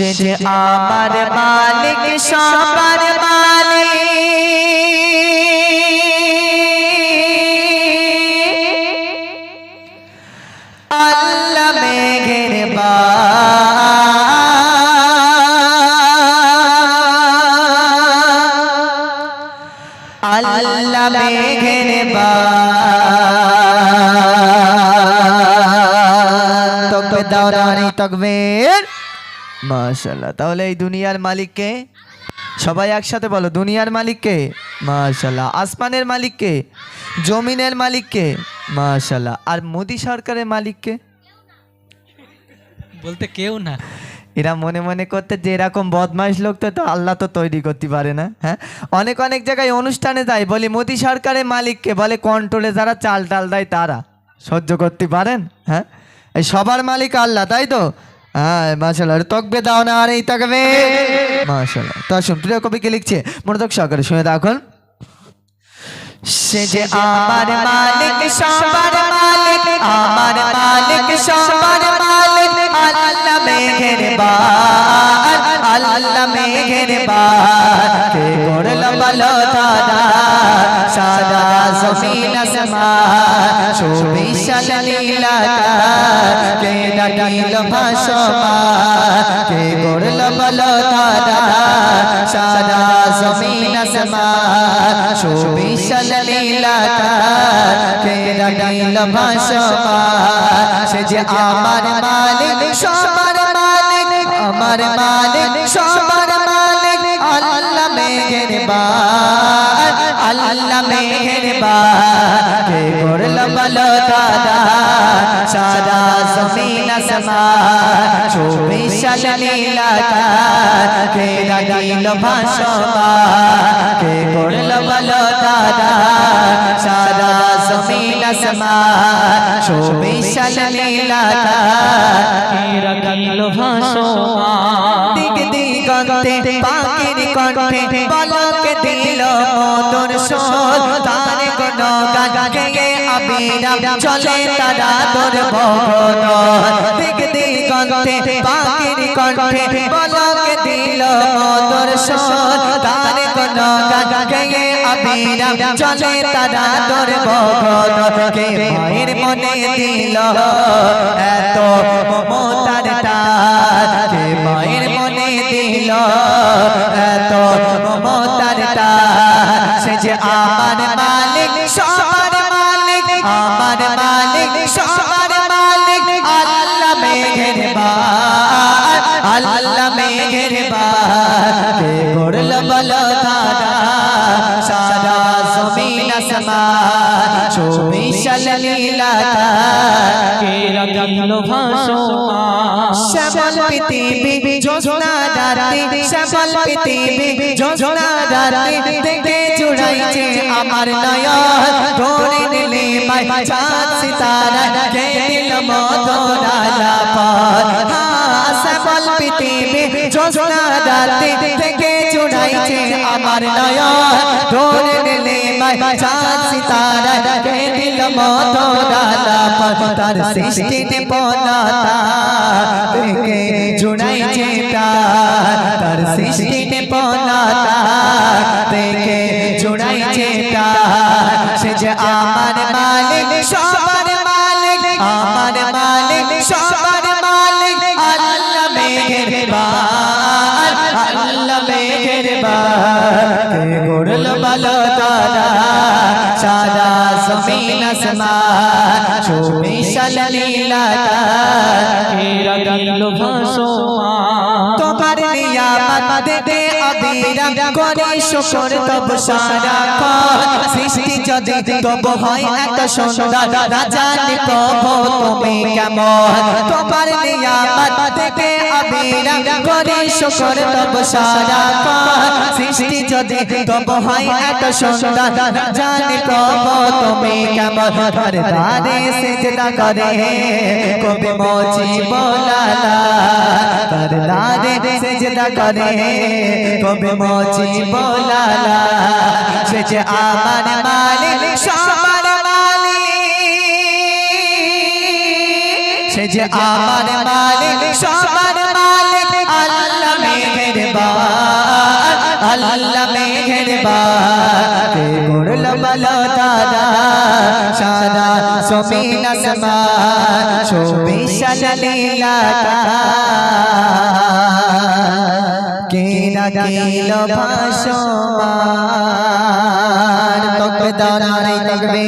সে যে আমার মালিক সবার মালিক। আল্লাহ মেঘের বা আল্লাহ মেঘের বা তকবে দাওরানি তকবীর মাশাআল্লাহ। তাহলে এই দুনিয়ার মালিককে সবাই একসাথে বলো দুনিয়ার মালিককে মাশাআল্লাহ। আসমানের মালিককে জমিনের মালিককে মাশাআল্লাহ। আর মোদি সরকারের মালিককে বলতে কেউ না। এরা মনে মনে করতে যে এরকম বদমাইশ লোক তো তো আল্লাহ তো তৈরি করতে পারে না হ্যাঁ? অনেক অনেক জায়গায় অনুষ্ঠানে যায় বলি মোদি সরকারের মালিককে বলে কন্ট্রোলে যারা চাল টাল দেয় তারা। সহ্য করতে পারেন হ্যাঁ? এই সবার মালিক আল্লাহ তাই তো? হ্যাঁ মাশাল্লাহ তকবে দাও না আর এই তাকবে। মাশাল্লাহ তো আসুন প্রিয় কবিকে লিখছে? মনোযোগ সহকারে শুনে দেখুন সে যে আমার মালিক সবার মালিক আমার মালিক সবার মালিক আল্লাহ মেঘের বার আল্লাহ মেঘের বার কে করল বলো দাদা সাদা জমিন আসমান সুবিশাল নীলাকার। কে ডাকিল ভাসমান কে করল বলো দাদা সাদা জমিন আসমান সুবিশাল নীলাকার, কে ডাকিল ভাসমান সে যে আমার মালিক, সবার মালিক, আমার মালিক, সবার মালিক, আল্লাহ মেঘের বার আল্লাহ মেঘের জমিন আসমান সুবিশাল নীলাকার কে ডাকিল ভাসমান কে করল বলো দাদা সারা জমিন আসমান সুবিশাল নীলাকার কে ডাকিল ভাসমান দিক দিগন্তে পাখির কণ্ঠে পলক দিল মধুর সোল তার কোন গাগে আবিরা চলে তারা তোর ভগন দিক দিগন্তে পাখির কণ্ঠে বলকে দিল সোল তার কোন আবিরা চলে তারা তোর ভগন কে মনে দিল সবার মালিক, আল্লাহ মেঘের বার আল্লাহ মেঘের বার কে বলো সারা জমিন আসমান সুবিশাল নীলাকার কে আমার নয়ন মাই চাঁদ সিতারা কে দিল মধুরা লাপার সকল পৃথিবী, জ্যোৎস্না রাতে থেকে জুড়াইছে আমার নয়ন। ধরে নিলে চাঁদ সিতারা কে দিল মধুরা লাপার তার সৃষ্টিতে নিপনাতা আমার মালিক সবার মালিক আমার মালিক সবার মালিক আল্লাহ মেঘের বার আল্লাহ মেঘের বার কে গড়ল বলো দাদা সারা জমিন আসমান সুবিশাল নীলাকার কে রাখিল ভাসমান করে শকর তব সারা সৃষ্টি যদি তব হয় এত সুন্দর রাজানি প্রভ তুমি কেমন? তোমার থেকে করে শকর তব সারা সৃষ্টি যদি তব হয় এত সুন্দর রাজানি প্রভ তুমি কেমন? দারে সেজদা করে, কবি মোজি বলালা সেজদা করে। তবে মজিব লালা, সে যে আমার মালিক, সবার মালিক। সে যে আমার মালিক, সবার মালিক, আল্লাহ মেহেরবান আল্লাহ মেহেরবান। গোড়ল বলো দাদা সারা সবিন আসমান, সবিশাল লীলা ভাসমান তকবে দাঁড়াই তকবে।